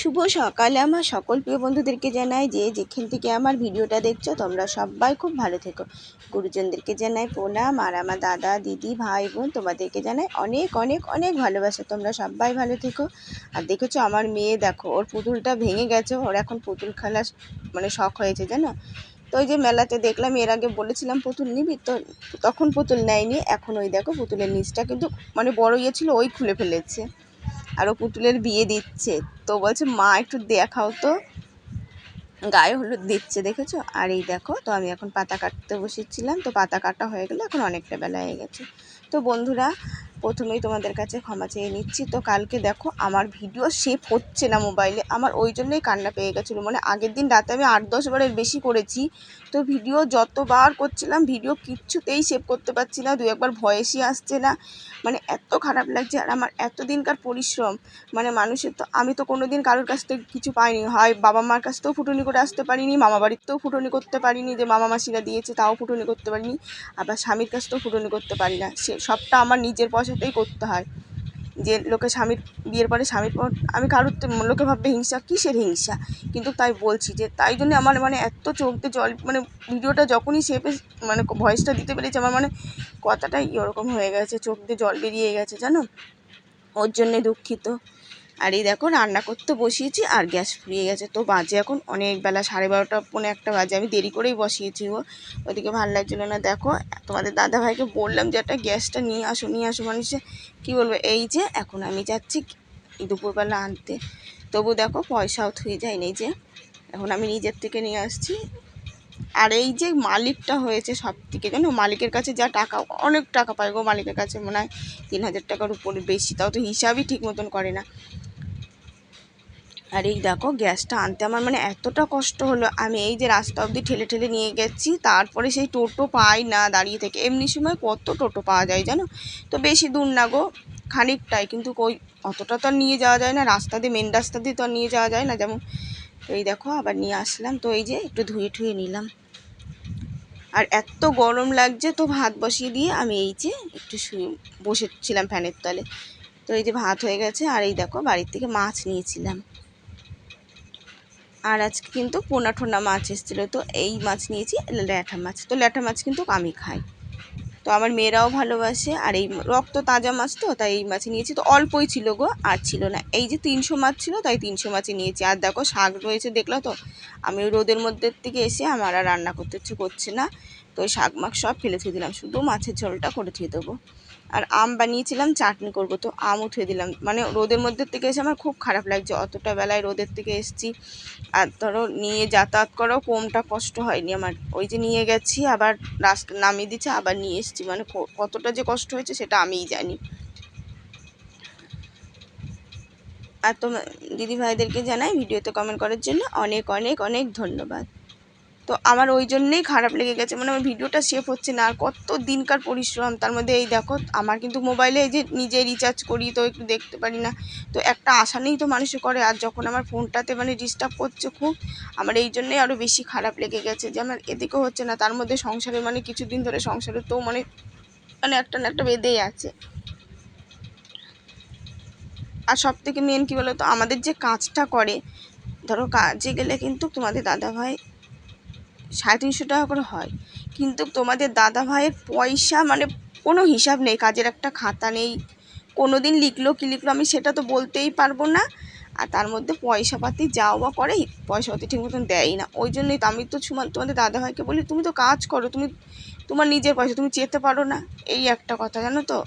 শুভ সকালে। আমার সকল প্রিয় বন্ধুদেরকে জানাই যে যেখান থেকে আমার ভিডিওটা দেখছ, তোমরা সবাই খুব ভালো থেকো। গুরুজনদেরকে জানাই প্রণাম আর আমার দাদা, দিদি, ভাই, বোন, তোমাদেরকে জানাই অনেক অনেক অনেক ভালোবাসা। তোমরা সবাই ভালো থেকো। আর দেখেছ আমার মেয়ে, দেখো, ওর পুতুলটা ভেঙে গেছে, ওর এখন পুতুল খেলা মানে শখ হয়েছে, জানো? তো ওই যে মেলাতে দেখলাম, এর আগে বলেছিলাম, পুতুল নিবি? তো তখন পুতুল নেয়নি, এখন ওই দেখো, পুতুলের নিচটা কিন্তু মানে বড় ইয়ে ছিল, ওই খুলে ফেলেছে। আর ও পুতুলের বিয়ে দিচ্ছে। তো বলছে, মা, একটু দেখাও তো। গায়ে হলুদ দিচ্ছে, দেখেছ? আর এই দেখো, তো আমি এখন পাতা কাটতে বসেছিলাম। তো পাতা কাটা হয়ে গেলে এখন অনেকটা বেলা হয়ে গেছে। তো বন্ধুরা প্রথমেই তোমাদের কাছে ক্ষমা চেয়ে নিচ্ছি। তো কালকে দেখো আমার ভিডিও সেভ হচ্ছে না মোবাইলে আমার ওই জন্যই কান্না পেয়ে গেছিল। মানে আগের দিন রাতে আমি আট, দশ বারের বেশি করেছি। তো ভিডিও যতবার করছিলাম ভিডিও কিচ্ছুতেই সেভ করতে পারছি না। দু একবার ভয়েসই আসছে না। মানে এত খারাপ লাগছে। আর আমার এত দিনকার পরিশ্রম। মানে মানুষের তো, আমি তো কোনো দিন কারোর কাছ থেকে কিছু পাইনি। হয় বাবা মার কাছ থেকেও ফুটুনি করে আসতে পারিনি, মামা বাড়িতেও ফুটুনি করতে পারিনি যে মামা মাসিরা দিয়েছে, তাও ফুটুনি করতে পারিনি। আবার স্বামীর কাছ থেকেও ফুটুনি করতে পারি না। সে সবটা আমার নিজের পয়সাতেই করতে হয়। যে লোকে স্বামীর বিয়ের পরে স্বামীর পর আমি কারোর লোকে ভাববে হিংসা, কিসের হিংসা? কিন্তু তাই বলছি যে তাই জন্য আমার মানে এত চোখতে জল মানে ভিডিওটা যখনই শেপে মানে ভয়েসটা দিতে পেরেছি আমার মানে কথাটাই ওরকম হয়ে গেছে, চোখ দিয়ে জল বেরিয়ে গেছে, জানো? ওর জন্যে দুঃখিত। আর এই দেখো রান্না করতে বসিয়েছি আর গ্যাস ফুরিয়ে গেছে। তো বাজে এখন অনেক বেলা, সাড়ে বারোটা, পৌনে একটা বাজে। আমি দেরি করেই বসিয়েছি ও ওদিকে ভালো লাগছিল না। দেখো, তোমাদের দাদাভাইকে বললাম যে একটা গ্যাসটা নিয়ে আসো নিয়ে আসো মানুষে কী বলব? এই যে এখন আমি যাচ্ছি দুপুরবেলা আনতে। তবু দেখো পয়সাও থুয়ে যায় নেই যে, এখন আমি নিজের থেকে নিয়ে আসছি। আর এই যে মালিকটা হয়েছে সব থেকে জানো? মালিকের কাছে যা টাকা, অনেক টাকা পায় গো মালিকের কাছে। মনে হয় তিন হাজার টাকার উপরে বেশি, তাও তো হিসাবই ঠিক মতন করে না। আর এই দেখো, গ্যাসটা আনতে আমার মানে এতটা কষ্ট হলো। আমি এই যে রাস্তা অবধি ঠেলে ঠেলে নিয়ে গেছি, তারপরে সেই টোটো পাই না দাঁড়িয়ে থেকে। এমনি সময় কত টোটো পাওয়া যায় জানো? তো বেশি দূর না গো, খানিকটাই। কিন্তু কই, অতটা তো নিয়ে যাওয়া যায় না। রাস্তা দিয়ে মেন রাস্তা দিয়ে তো নিয়ে যাওয়া যায় না যেমন। তো এই দেখো, আবার নিয়ে আসলাম। তো এই যে একটু ধুয়ে ঠুয়ে নিলাম। আর এত গরম লাগছে তো ভাত বসিয়ে দিয়ে আমি এই যে একটু বসেছিলাম ফ্যানের তলে। তো এই যে ভাত হয়ে গেছে। আর এই দেখো, বাড়ির থেকে মাছ নিয়েছিলাম। আর আজকে কিন্তু পোনা ঠোনা মাছ এসেছিল, তো এই মাছ নিয়েছি, ল্যাঠা মাছ। তো ল্যাঠা মাছ কিন্তু আমি খাই। তো আমার মেয়েরাও ভালোবাসে, আর এই রক্ত তাজা মাছ তো, তাই এই মাছ নিয়েছি। তো অল্পই ছিল গো, আর ছিল না। এই যে তিনশো মাছ ছিল, তাই তিনশো মাছই নিয়েছি। আর দেখো শাক রয়েছে, দেখল তো? আমি রোদের মধ্যে থেকে এসে আমার আর রান্না করতে ইচ্ছে করছে না। তো শাক মাখ সব ফেলে থুয়ে দিলাম। শুধু মাছের ঝোলটা করে থুয়ে দেবো। আর আম বানিয়েছিলাম, চাটনি করব। তো আম উঠে দিলাম। মানে রোদের মধ্যে থেকে এসে আমার খুব খারাপ লাগছে। অতটা বেলায় রোদের থেকে এসেছি। আর ধরো নিয়ে যাতায়াত করাও কমটা কষ্ট হয়নি আমার। ওই যে নিয়ে গেছি, আবার রাস্তা নামিয়ে দিচ্ছে আবার নিয়ে এসেছি। মানে কতটা যে কষ্ট হয়েছে সেটা আমিই জানি। আর তোমার দিদি ভাইদেরকে জানাই, ভিডিওতে কমেন্ট করার জন্য অনেক অনেক অনেক ধন্যবাদ। তো আমার ওই জন্যেই খারাপ লেগে গেছে। মানে আমার ভিডিওটা সেভ হচ্ছে না। আর কত দিনকার পরিশ্রম। তার মধ্যে এই দেখো, আমার কিন্তু মোবাইলে এই যে নিজে রিচার্জ করি তো একটু দেখতে পারি না। তো একটা আশা নেই তো মানুষে করে। আর যখন আমার ফোনটাতে মানে ডিস্টার্ব করছে খুব, আমার এই জন্যেই আরও বেশি খারাপ লেগে গেছে যে আমার এদিকেও হচ্ছে না। তার মধ্যে সংসারে মানে কিছুদিন ধরে সংসারে তো মানে মানে একটা না একটা বেঁধেই আছে। আর সব থেকে মেন কী বলো তো আমাদের যে কাজটা করে, ধরো কাজে গেলে কিন্তু তোমাদের দাদাভাই সাড়ে তিনশো টাকা করে হয়। কিন্তু তোমাদের দাদা ভাইয়ের পয়সা মানে কোনো হিসাব নেই, কাজের একটা খাতা নেই। কোনো দিন লিখলো কী লিখলো আমি সেটা তো বলতেই পারব না। আর তার মধ্যে পয়সাপাতি যাও বা করে, পয়সাপাতি ঠিক মতন দেয়ই না। ওই জন্যই তো আমি তো তোমাদের দাদাভাইকে বলি, তুমি তো কাজ করো, তুমি তোমার নিজের পয়সা, তুমি চেতে পারো না। এই একটা কথা, জানো তো?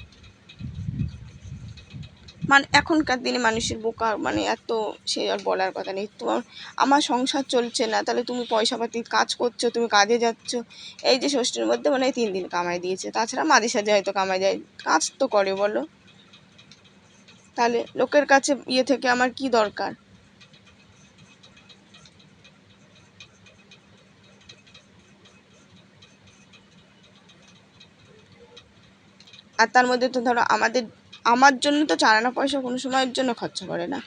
মানে এখনকার দিনে মানুষের বোকা মানে এত সে আর বলার কথা নেই। তোমার আমার সংসার চলছে না, তাহলে তুমি পয়সাপাতি কাজ করছ, তুমি কাজে যাচ্ছ। এই যে ষষ্ঠীর মধ্যে মানে তিন দিন কামাই দিয়েছে। তাছাড়া মাঝে সাঝে হয়তো কামাই যায় কাজ তো করে বলো। তাহলে লোকের কাছে ইয়ে থেকে আমার কি দরকার? আর তার মধ্যে তো ধরো আমাদের আমার জন্য তো চার আনা পয়সা কোনো সময়ের জন্য খরচা করে না।